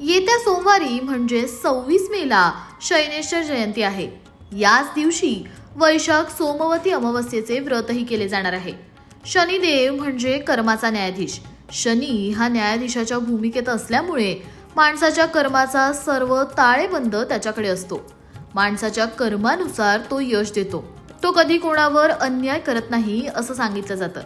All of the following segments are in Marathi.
येत्या सोमवारी म्हणजे सव्वीस मेला शैनेश्वर जयंती आहे. याच दिवशी वैशाख सोमवती अमावस्येचे व्रतही केले जाणार आहे. शनिदेव म्हणजे कर्माचा न्यायाधीश. शनी हा न्यायाधीशाच्या भूमिकेत असल्यामुळे माणसाच्या कर्माचा सर्व ताळेबंद त्याच्याकडे असतो. माणसाच्या कर्मानुसार तो यश देतो. तो कधी कोणावर अन्याय करत नाही असं सांगितलं जातं.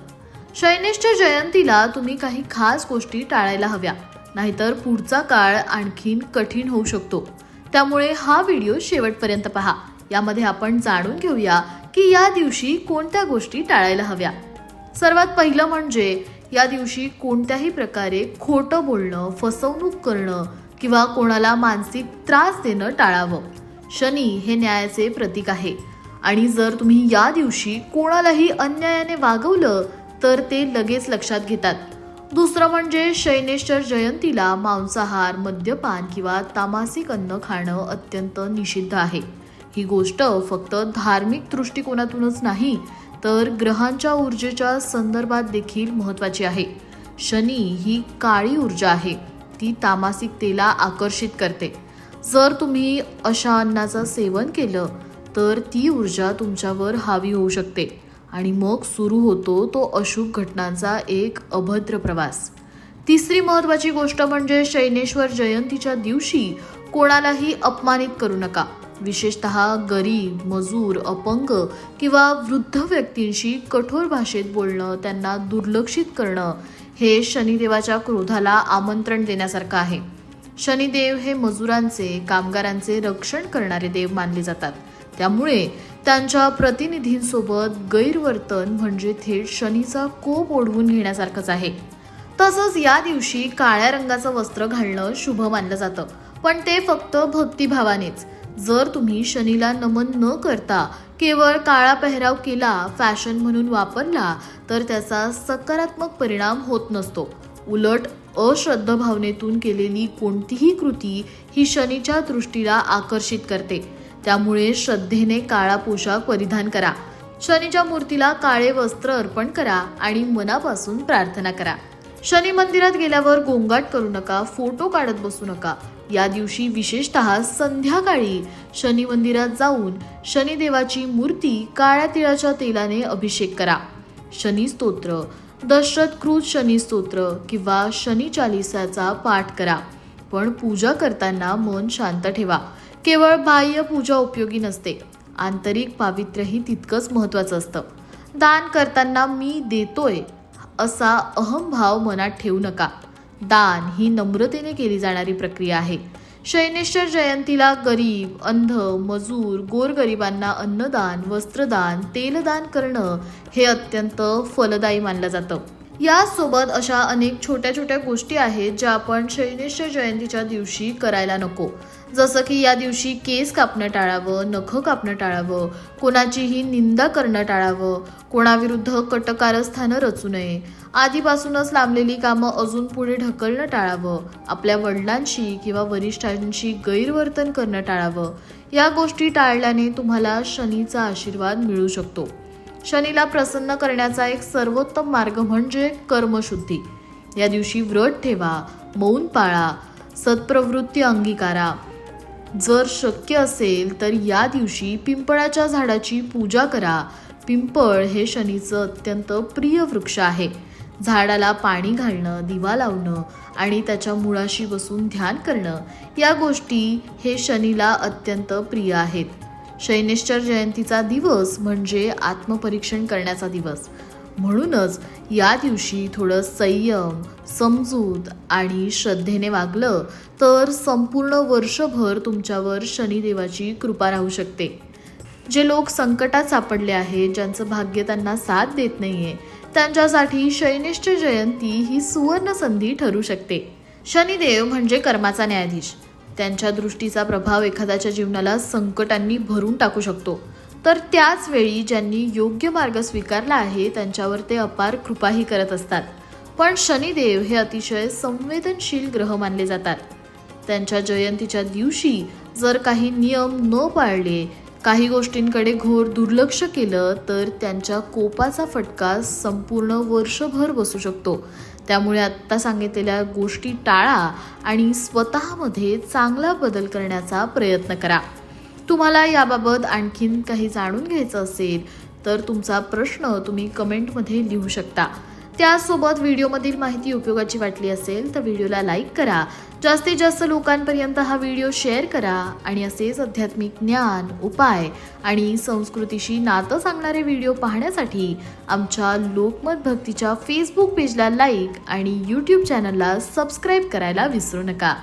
शैनेशच्या जयंतीला तुम्ही काही खास गोष्टी टाळायला हव्या. नाहीतर पुढचा काळ आणखीन कठीण होऊ शकतो. त्यामुळे हा व्हिडिओ शेवटपर्यंत पहा. यामध्ये आपण जाणून घेऊया की या दिवशी कोणत्या गोष्टी टाळायला हव्या. सर्वात पहिलं म्हणजे या दिवशी कोणत्याही प्रकारे खोटं बोलणं फसवणूक करणं किंवा कोणाला मानसिक त्रास देणं टाळावं. शनी हे न्यायाचे प्रतीक आहे. आणि जर तुम्ही या दिवशी कोणालाही अन्यायाने वागवलं तर ते लगेच लक्षात घेतात. दुसरं म्हणजे शैनेश्वर जयंतीला मांसाहार मद्यपान किंवा तामासिक अन्न खाणं अत्यंत निषिद्ध आहे. ही गोष्ट फक्त धार्मिक दृष्टिकोनातूनच नाही तर ग्रहांच्या ऊर्जेच्या संदर्भात देखील महत्वाची आहे. शनी ही काळी ऊर्जा आहे ती तामासिकतेला आकर्षित करते. जर तुम्ही अशा अन्नाचं सेवन केलं तर ती ऊर्जा तुमच्यावर हावी होऊ शकते. आणि मग सुरू होतो तो अशुभ घटनांचा एक अभद्र प्रवास. तिसरी महत्वाची गोष्ट म्हणजे शैनेश्वर जयंतीच्या दिवशी कोणालाही अपमानित करू नका. विशेषतः गरीब मजूर अपंग किंवा वृद्ध व्यक्तींशी कठोर भाषेत बोलणं त्यांना दुर्लक्षित करणं हे शनिदेवाच्या क्रोधाला आमंत्रण देण्यासारखं आहे. शनिदेव हे मजुरांचे कामगारांचे रक्षण करणारे देव मानले जातात. त्यामुळे त्यांच्या प्रतिनिधींसोबत गैरवर्तन म्हणजे थेट शनीचा कोप ओढवून घेण्यासारखंच आहे. तसंच या दिवशी काळ्या रंगाचं वस्त्र घालणं शुभ मानलं जातं. पण ते फक्त भक्तिभावानेच. जर तुम्ही शनीला नमन न करता केवळ काळा पेहराव केला फॅशन म्हणून वापरला तर त्याचा सकारात्मक परिणाम होत नसतो. उलट अश्रद्ध भावनेतून केलेली कोणतीही कृती ही शनीच्या दृष्टीला आकर्षित करते. त्यामुळे श्रद्धेने काळा पोशाख परिधान करा. शनीच्या मूर्तीला काळे वस्त्र अर्पण करा आणि मनापासून प्रार्थना करा. शनी मंदिरात गेल्यावर गोंगाट करू नका फोटो काढत बसू नका. या दिवशी विशेषतः संध्याकाळी शनी मंदिरात जाऊन शनिदेवाची मूर्ती काळ्या तिळाच्या तेलाने अभिषेक करा. शनी स्तोत्र दशरथ शनी स्तोत्र किंवा शनी चालिसाचा पाठ करा. पण पूजा करताना मन शांत ठेवा. केवळ बाह्य पूजा उपयोगी नसते. आंतरिक पावित्र्यही तितकंच महत्वाचं असतं. दान करताना मी देतोय असा अहमभाव मनात ठेवू नका. दान ही नम्रतेने केली जाणारी प्रक्रिया आहे. शैनेश्वर जयंतीला गरीब अंध मजूर गोरगरिबांना अन्नदान वस्त्रदान तेलदान करणं हे अत्यंत फलदायी मानलं जातं. यासोबत अशा अनेक छोट्या छोट्या गोष्टी आहेत ज्या आपण शैनेश्वर जयंतीच्या दिवशी करायला नको. जसं की या दिवशी केस कापणं टाळावं नखं कापणं टाळावं कोणाचीही निंदा करणं टाळावं कोणाविरुद्ध कटकारस्थानं रचू नये. आधीपासूनच लांबलेली कामं अजून पुढे ढकलणं टाळावं. आपल्या वडिलांशी किंवा वरिष्ठांशी गैरवर्तन करणं टाळावं. या गोष्टी टाळल्याने तुम्हाला शनीचा आशीर्वाद मिळू शकतो. शनीला प्रसन्न करण्याचा एक सर्वोत्तम मार्ग म्हणजे कर्मशुद्धी. या दिवशी व्रत ठेवा मौन पाळा सत्प्रवृत्ती अंगीकारा. जर शक्य असेल तर या दिवशी पिंपळाच्या झाडाची पूजा करा. पिंपळ हे शनीचं अत्यंत प्रिय वृक्ष आहे. झाडाला पाणी घालणं दिवा लावणं आणि त्याच्या मुळाशी बसून ध्यान करणं या गोष्टी हे शनीला अत्यंत प्रिय आहेत. शैनेश्वर जयंतीचा दिवस म्हणजे आत्मपरीक्षण करण्याचा दिवस. म्हणूनच या दिवशी थोडं संयम समजूत आणि श्रद्धेने वागलं तर संपूर्ण वर्षभर तुमच्यावर शनिदेवाची कृपा राहू शकते. जे लोक संकटात सापडले आहेत ज्यांचं भाग्य त्यांना साथ देत नाही आहे त्यांच्यासाठी शैनिष्ठ जयंती ही सुवर्ण संधी ठरू शकते. शनिदेव म्हणजे कर्माचा न्यायाधीश. त्यांच्या दृष्टीचा प्रभाव एखाद्याच्या जीवनाला संकटांनी भरून टाकू शकतो. तर त्याच वेळी ज्यांनी योग्य मार्ग स्वीकारला आहे त्यांच्यावर ते अपार कृपाही करत असतात. पण शनिदेव हे अतिशय संवेदनशील ग्रह मानले जातात. त्यांच्या जयंतीच्या दिवशी जर काही नियम न पाळले काही गोष्टींकडे घोर दुर्लक्ष केलं तर त्यांच्या कोपाचा फटका संपूर्ण वर्षभर बसू शकतो. त्यामुळे आत्ता सांगितलेल्या गोष्टी टाळा आणि स्वतःमध्ये चांगला बदल करण्याचा प्रयत्न करा. तुम्हाला याबाबत आणखीन काही जाणून घ्यायचं असेल तर तुमचा प्रश्न तुम्ही कमेंटमध्ये लिहू शकता. त्यासोबत व्हिडिओमधील माहिती उपयोगाची वाटली असेल तर व्हिडिओला लाईक करा. जास्तीत जास्त लोकांपर्यंत हा व्हिडिओ शेअर करा आणि असेच आध्यात्मिक ज्ञान उपाय आणि संस्कृतीशी नातं सांगणारे व्हिडिओ पाहण्यासाठी आमच्या लोकमत भक्तीच्या फेसबुक पेजला लाईक आणि यूट्यूब चॅनलला सबस्क्राईब करायला विसरू नका.